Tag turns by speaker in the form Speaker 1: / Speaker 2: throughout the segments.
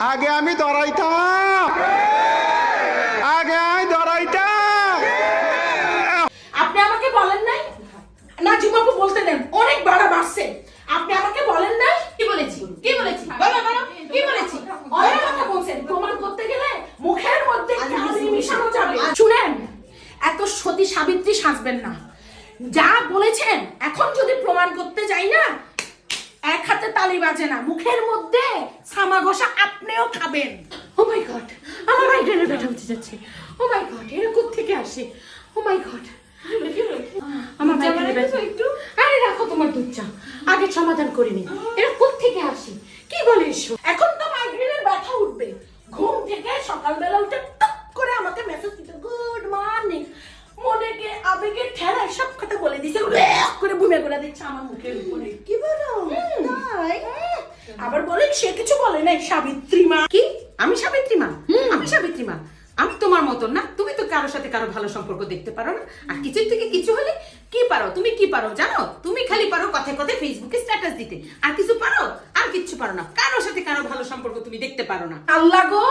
Speaker 1: আগে আমি ধরাইতাম আগে আমি ধরাইতাম
Speaker 2: আপনি আমাকে বলেন নাই? না জিমাপু বলতে দেন। অনেক বাড়া বাড়ছে। আপনি আমাকে বলেন নাই?
Speaker 3: কি বলেছি? কি বলেছি? বলো বলো। কি বলেছি?
Speaker 2: অনেক কথা বলছেন। প্রমাণ করতে গেলে মুখের মধ্যে কালি মিশানো যাবে। শুনেন এত সতী সাবিত্রী সাজবেন না। যা বলেছেন এখন যদি প্রমাণ করতে যাই না এক হাতে তালি বাজে না মুখের মধ্যে সামা ঘষা আপনিও খাবেন। ও মাই গড আমার মাইগ্রেনের ব্যথা উঠে যাচ্ছে। ও মাই গড এরকম থেকে আসে? ও মাই গড আমার মাইগ্রেনের ব্যথা একটু। আরে রাখো তোমার দুধ চা আগে সমাধান করিনি এরা থেকে আসে? কি বলিস এখন তো মাইগ্রেনের ব্যথা উঠবে। ঘুম থেকে সকালবেলা উঠে টক করে আমাকে মেসেজ দিতে গুড মর্নিং মনেকে আবেগে ঠেলায় সব কথা বলে দিছে। করে বুমে করে দিচ্ছে আমার মুখের উপরে। কি বলো বলে? সে কিছু বলে নাই সাবিত্রী মা।
Speaker 3: কি? আমি সাবিত্রী মা? আমি সাবিত্রী মা। আমি তোমার মতন না। তুমি তো কারোর সাথে কারও ভালো সম্পর্ক দেখতে পারো না। আর কিছুর থেকে কিছু হলে কি পারো? তুমি কি পারো জানো? তুমি খালি পারো কথায় কথায় ফেসবুকে স্ট্যাটাস দিতে। আর কিছু পারো? আর কিচ্ছু পারো না। কারোর সাথে কারও ভালো সম্পর্ক তুমি দেখতে পারো না।
Speaker 2: আল্লাহ গো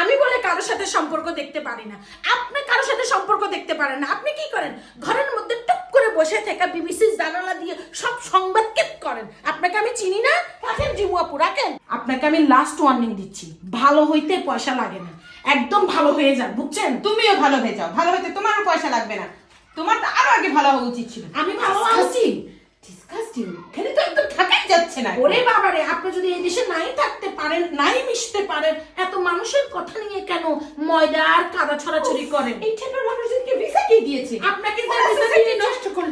Speaker 2: আমি বলে কারোর সাথে সম্পর্ক দেখতে পারি না। আপনি কারোর সাথে সম্পর্ক দেখতে পারেন না। আপনি কি করেন? ঘরের মধ্যে টুক করে বসে থাকা বিবিসি জানালা দিয়ে সব সংবাদ কেপ করেন। আপনাকে আমি চিনি না? আপনাকে আমি লাস্ট ওয়ার্নিং দিচ্ছি। ভালো হইতে পয়সা লাগে না। একদম ভালো হয়ে যান বুঝছেন?
Speaker 3: তুমিও ভালো হয়ে যাও। ভালো হতে তোমারও পয়সা লাগবে না। তোমার তো আরও আগে ভালো হওয়া উচিত ছিল।
Speaker 2: আমি ভালো আছি
Speaker 3: ডিসকাস্টিং খেলে তো একদম থাকাই যাচ্ছে না।
Speaker 2: ওরে বাবারে আপনি যদি এই দেশে নাই থাকতে পারেন নাই মিশতে পারেন এত মানুষের কথা নিয়ে কেন ময়দা আর কাদা ছড়াছড়ি করেন?
Speaker 3: এই ঠেকার মানুষদেরকে ভিসা কে দিয়েছে?
Speaker 2: আপনাকে
Speaker 3: নষ্ট করল।